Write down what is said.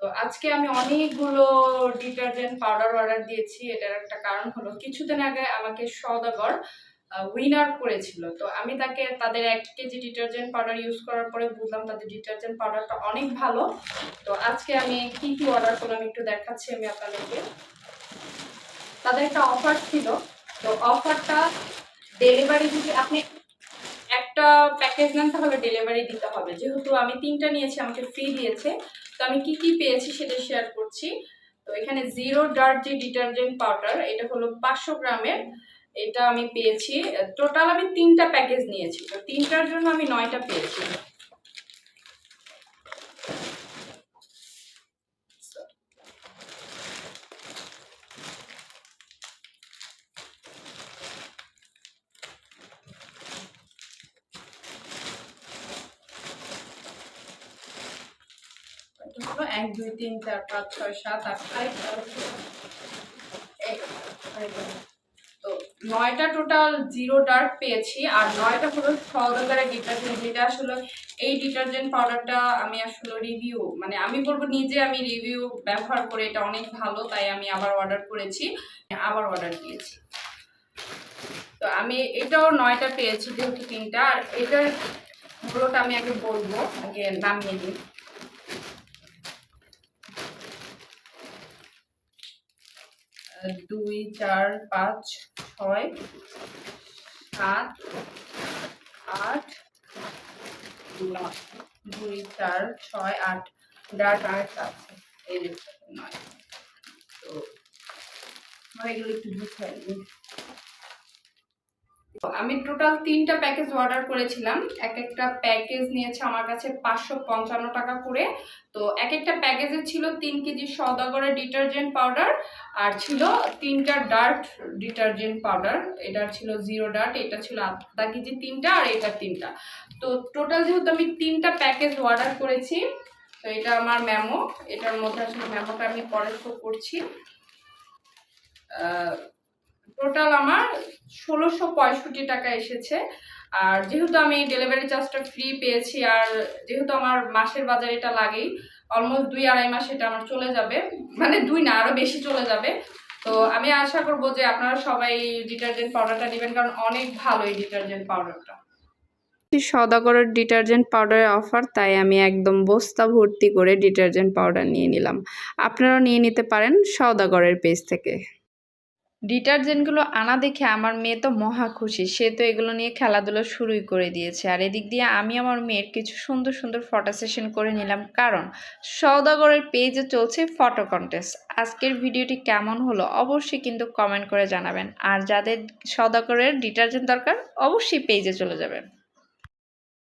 তো আজকে আমি অনেকগুলো ডিটারজেন্ট পাউডার অর্ডার দিয়েছি, এটার একটা কারণ হলো কিছুদিন আগে আমাকে সদাগর উইনার করেছিল। তো আমি তাকে, তাদের এক কেজি ডিটারজেন্ট পাউডার ইউজ করার পরে বুঝলাম তাদের ডিটারজেন্ট পাউডারটা অনেক ভালো। তো আজকে আমি কি কি অর্ডার করলাম একটু দেখাচ্ছি আমি আপনাদেরকে। তাদের একটা অফার ছিল, তো অফারটা ডেলিভারি যদি আপনি একটা প্যাকেজ নেন তাহলে ডেলিভারি দিতে হবে। যেহেতু আমি তিনটা নিয়েছি, আমাকে ফ্রি দিয়েছে, তো আমি কি কি পেয়েছি সেটা শেয়ার করছি। তো এখানে জিরো ডার্ট যে ডিটারজেন্ট পাউডার এটা হলো পাঁচশো গ্রামের, এটা আমি পেয়েছি। টোটাল আমি তিনটা প্যাকেজ নিয়েছি, তো তিনটার জন্য আমি নয়টা পেয়েছি। হলো এক, দুই, তিন, চার, পাঁচ, ছয়, সাত, আট। তো নয়টা টোটাল জিরো ডার্ক পেয়েছি, আর নয়টা হলো সহকারে ডিটারজেন্ট যেটা আসলে এই ডিটারজেন্ট পাউডারটা আমি আসলে রিভিউ মানে আমি বলব নিজে আমি রিভিউ ব্যবহার করে এটা অনেক ভালো, তাই আমি আবার অর্ডার করেছি, আবার অর্ডার দিয়েছি তো আমি এটাও নয়টা পেয়েছি, যেহেতু তিনটা, আর এটার গুলোটা আমি আগে বলব, আগে নামিয়ে দিই দুই, চার, পাঁচ, ছয়, সাত, আট, দুই, চার, ছয়, আট, ডাট আট আছে এই নয় তো এগুলো একটু। তো আমি টোটাল তিনটা প্যাকেজ অর্ডার করেছিলাম। এক একটা প্যাকেজ নিয়েছে আমার কাছে পাঁচশো পঞ্চান্ন টাকা করে। তো এক একটা প্যাকেজে ছিল তিন কেজি সদাগরের ডিটারজেন্ট পাউডার আর ছিল তিনটা ডার্ট ডিটারজেন্ট পাউডার এটা ছিল জিরো ডার্ট এটা ছিল আধা কেজি তিনটা আর এটা তিনটা। তো টোটাল যেহেতু আমি তিনটা প্যাকেজ অর্ডার করেছি, তো এটা আমার ম্যামো এটার মধ্যে আসলে ম্যামোটা আমি পরে করছি। টোটাল আমার ষোলোশো পঁয়ষট্টি টাকা এসেছে। আর যেহেতু আমি ডেলিভারি চার্জটা ফ্রি পেয়েছি, আর যেহেতু আমার মাসের বাজার এটা লাগেই অলমোস্ট দুই আড়াই মাস এটা আমার চলে যাবে। মানে দুই না আরও বেশি চলে যাবে। তো আমি আশা করব যে আপনারা সবাই ডিটারজেন্ট পাউডারটা নেবেন, কারণ অনেক ভালো এই ডিটারজেন্ট পাউডারটা সদাগরের ডিটারজেন্ট পাউডারের অফার তাই আমি একদম বস্তা ভর্তি করে ডিটারজেন্ট পাউডার নিয়ে নিলাম। আপনারাও নিয়ে নিতে পারেন সদাগরের পেজ থেকে। ডিটারজেন্টগুলো আনা দেখে আমার মেয়ে তো মহা খুশি। সে তো এগুলো নিয়ে খেলাধুলো শুরুই করে দিয়েছে। আর এদিক দিয়ে আমি আমার মেয়ের কিছু সুন্দর সুন্দর ফটো সেশন করে নিলাম। কারণ সৌদাগরের পেজে চলছে ফটো কন্টেস্ট। আজকের ভিডিওটি কেমন হলো অবশ্যই কিন্তু কমেন্ট করে জানাবেন। আর যাদের সৌদাগরের ডিটারজেন্ট দরকার, অবশ্যই পেজে চলে যাবেন।